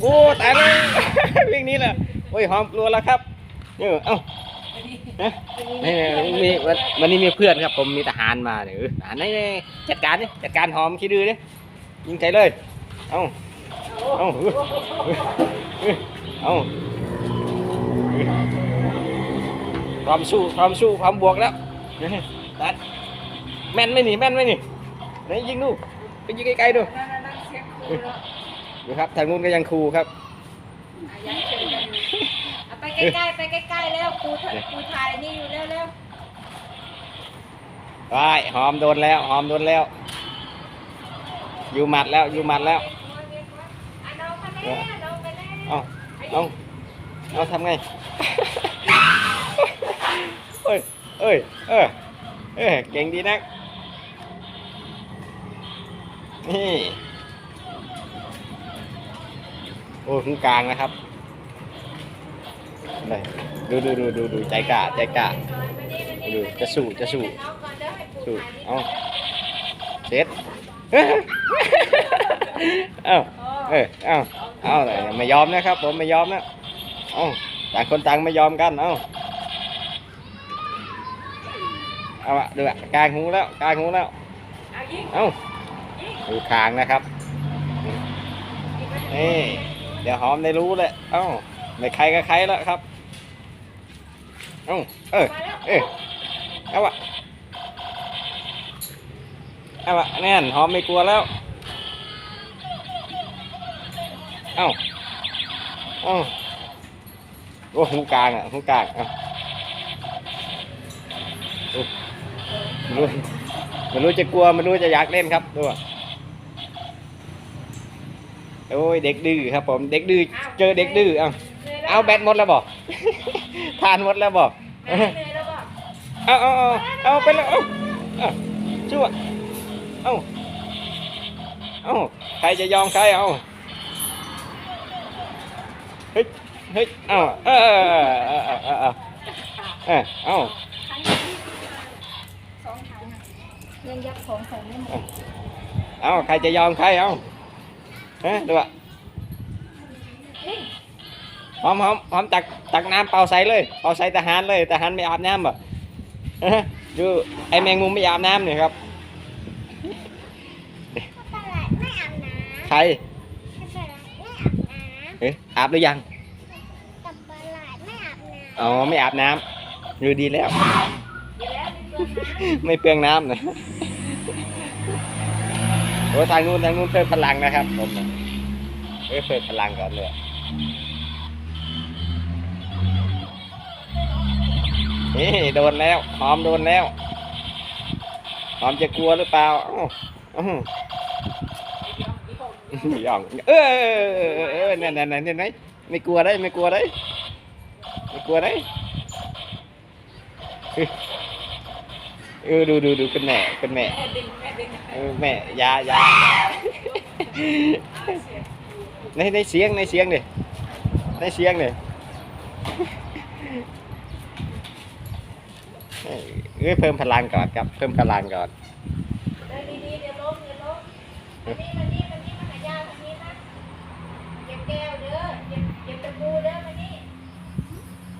โอ้ตายแล้ววิ่งนี้แหละโอ้ยหอมกลัวแล้วครับเออเอ้านี่มีวันนี้มีเพื่อนครับ ผมมีทหารมาเนี่ยทหารนี่จัดการนี่จัดการหอมขี้ดื้อนี่ยิงใส่เลย เอ้าเอ้าเอ้าพร้อมสู้พร้อมสู้พร้อมบวกแล้วตัดแม่นไม่หนีแม่นไม่หนี่ไหนยิงดูไปยิงไกลๆดู ดูครับทางนู้นก็ยังครูครับ อะยังเชิญกันอยู่เอาไปใกล้ๆไปใกล้ๆแล้วครูถ่ายครูถ่ายนี่อยู่แล้วแล้วไปหอมโดนแล้ว หอมโดนแล้ว อยู่หมัดแล้ว อยู่หมัดแล้วอะน้องมาแล้วน้องไปแล้วเอาเอาเอาทำไง เอ้ย เอ้ย เออเออเก่งดีนัก นี่ โอ้ขึ้นกลางนะครับเลยดูดูดูดูดูใจกล้าใจกล้าดูจะสู้จะสู้สู้เอาเสร็จเอาเออเอาเอาเลยไม่ยอมนะครับ ผมไม่ยอมนะเอาต่างคนต่างไม่ยอมกันเอาเอาอะดูอะกลางหูแล้วกลางหูแล้วเอายิงเอาดูคางนะครับนี่ เดี๋ยวหอมได้รู้เลยเอ้าไม่ใครก็ใครแล้วครับเอ้าเออมาแล้วเออเอาอะเอาอะแน่นหอมไม่กลัวแล้วเอ้าเอ้าโอ้หูกลางอะหูกลางอะโอ้ไม่รู้ไม่รู้จะกลัวไม่รู้จะอยากเล่นครับดูอะ โอ้ยเด็กดื้อครับผมเด็กดื้อเจอเด็กดื้อเอ้าเอาแบตหมดแล้วบอกทานหมดแล้วบอกเหนื่อยแล้วบอกเอาเอาเอาเอาไปแล้วเอาเอาชั่วเอาเอาใครจะยอมใครเอาเฮ้ยเฮ้ยเอาเออเออเออเออเออเออเออเอาสองถังอะยังยัดของใส่ไม่หมดเอาใครจะยอมใครเอา ฮะดูอะหอมหอมหอมตักตักน้ำเป่าใส่เลยเป่าใส่ทหารเลยทหารไม่อาบน้ำบ่ฮะดูไอแมงมุมไม่อาบน้ำเนี่ยครับใครอาบน้เอ๊ะอาบหรือยังอ๋อไม่อาบน้ำอยู่ดีแล้ว ไม่เปลืองน้ำนะ โอ้ทางนู้นทางนู้นเพิ่มพลังนะครับผมเอ้ยเพิ่มพลังก่อนเลยนี่โดนแล้วหอมโดนแล้วหอมจะกลัวหรือเปล่าเอ้าเอ้าหย่องเออเออเนั่นนั่นนั่นเห็นไมไม่กลัวได้ไม่กลัวได้ไม่กลัวได้ เออดูดูดูเป็นแม่เป็นแม่เออแม่ยายาในในเสียงในเสียงดิในเสียงดิเอ้ยเพิ่มพลังก่อนครับ เพิ่มพลังก่อนเดินดีๆเดี๋ยวล้มเดี๋ยวล้มานี่มานี่มานี่มาหายาทางนี้นะเก็บแก้วเด้อเก็บเก็บตะปูเด้อมานี่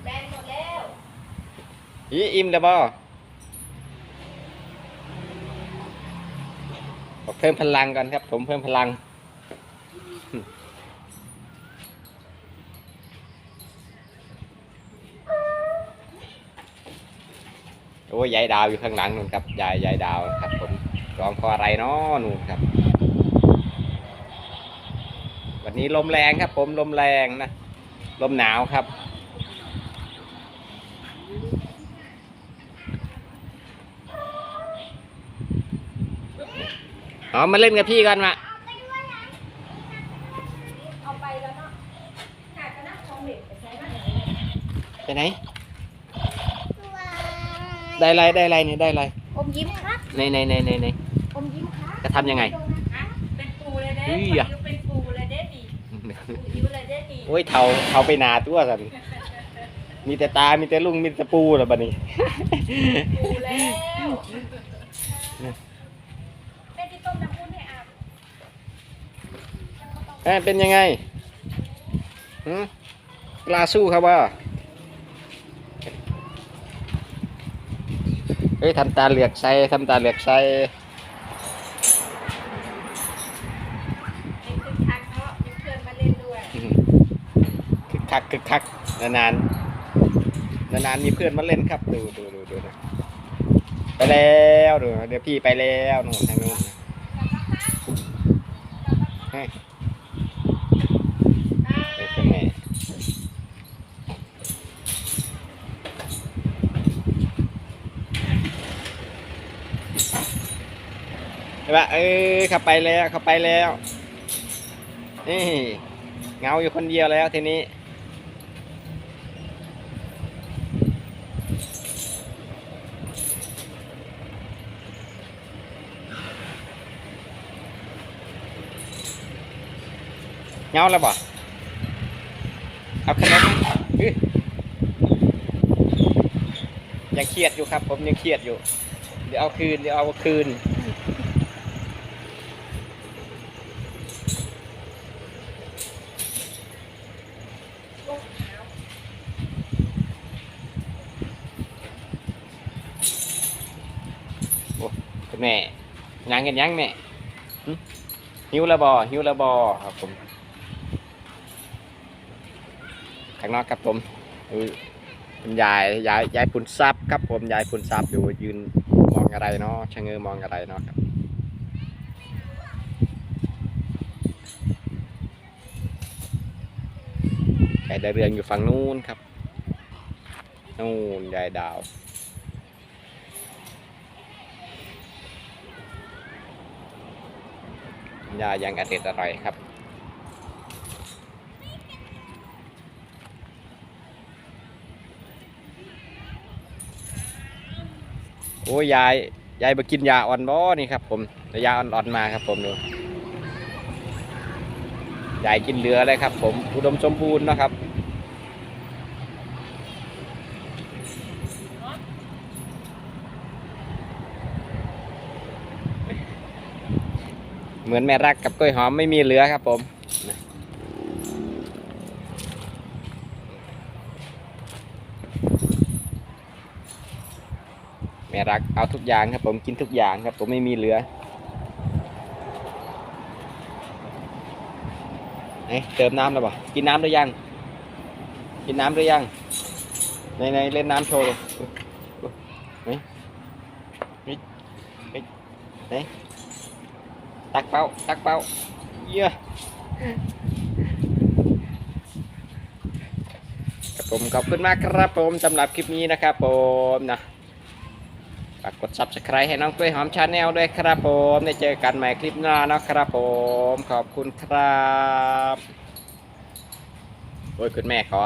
แบนหมดแล้วอีอิ่มแล้วบ่บอก เพิ่มพลังก่อนครับ ผมเพิ่มพลัง โอ้ยยายดาวอยู่ข้างหลังนู่นครับยายยายดาวครับ ผมร้องเพราะอะไรเนาะนู่นครับ วันนี้ลมแรงครับ ผมลมแรงนะลมหนาวครับ อ๋อมาเล่นกับพี่กันมาเอาไปแล้วเนาะหากระนักของเด็กไปใช้บ้านไหนไปไหนำว้ายได้ไรได้ไรนี่ได้ไรอมยิ้มครับในในในในในอมยิ้มครับจะทำยังไงฮะเป็นปูเลยเด้อุ้ยคนอะยิ้วเป็นปูเลยเด้ดีปูยิ้วเลยเด้ดีโอ้ยเทาเทาไปนาตัวสันมีแต่ตา มีแต่ลุง มีแต่ปูเหรอบัดนี้ปูแล้ว เป็นที่ต้มน้ำพุให้อาบเอ้ยเป็นยังไงหืมกล้าสู้ครับว่าเฮ้ยทำตาเหลือกใส่ทำตาเหลือกใส่ให้คึกคักเนาะมีเพื่อนมาเล่นด้วยอื้อหือคึกคักคึกคักนานๆนานๆมีเพื่อนมาเล่นครับ ดูดูดูดูนะไปแล้วดูเดี๋ยวพี่ไปแล้วนู่นทางนู้นนะเฮ้ยไปกับแม่เห็นปะเออขับไปแล้วเขับไปแล้วนี่เงาอยู่คนเดียวแล้วทีนี้เงาแล้วบ่เอาขนมไหมอื้อยังเครียดอยู่ครับ ผมยังเครียดอยู่ เดี๋ยวเอาคืนเดี๋ยวเอาคืน แม่ยังกันยังแม่หิวละบอหิวละบอครับผมข้างนอกครับผมเออคุณยายยายยายปุ่นซับครับผมยายปุ่นซับอยู่ยืนมองอะไรเนาะชะเง้อมองอะไรเนาะครับไก่ดาเรืองอยู่ฝั่งนู้นครับนู่นยายดาว ยายังอร่อยอร่อยครับ โอ้ยยายยายไปกินยาอ่อนบ่นี่ครับผมแต่ยาอ่อนๆมาครับผมดูยายกินเหลือเลยครับ ผมอุดมสมบูรณ์นะครับ เหมือนแม่รักกับกล้วยหอมไม่มีเหลือครับผมแม่รักเอาทุกอย่างครับผมกินทุกอย่างครับผมไม่มีเหลือไหนเติมน้ำแล้วบ่กินน้ำหรือยัง กินน้ำหรือยัง ในในเล่นน้ำโชว์เลยนไหนไหนไหน ตักเป้าตักเป้าเยี่ยครับผมขอบคุณมากครับผมสำหรับคลิปนี้นะครับผมนะฝากกด subscribe ให้น้องกล้วยหอมชาแนลด้วยครับผมได้เจอกันใหม่คลิปหน้านะครับผมขอบคุณครับโอ้ยคุณแม่ขอ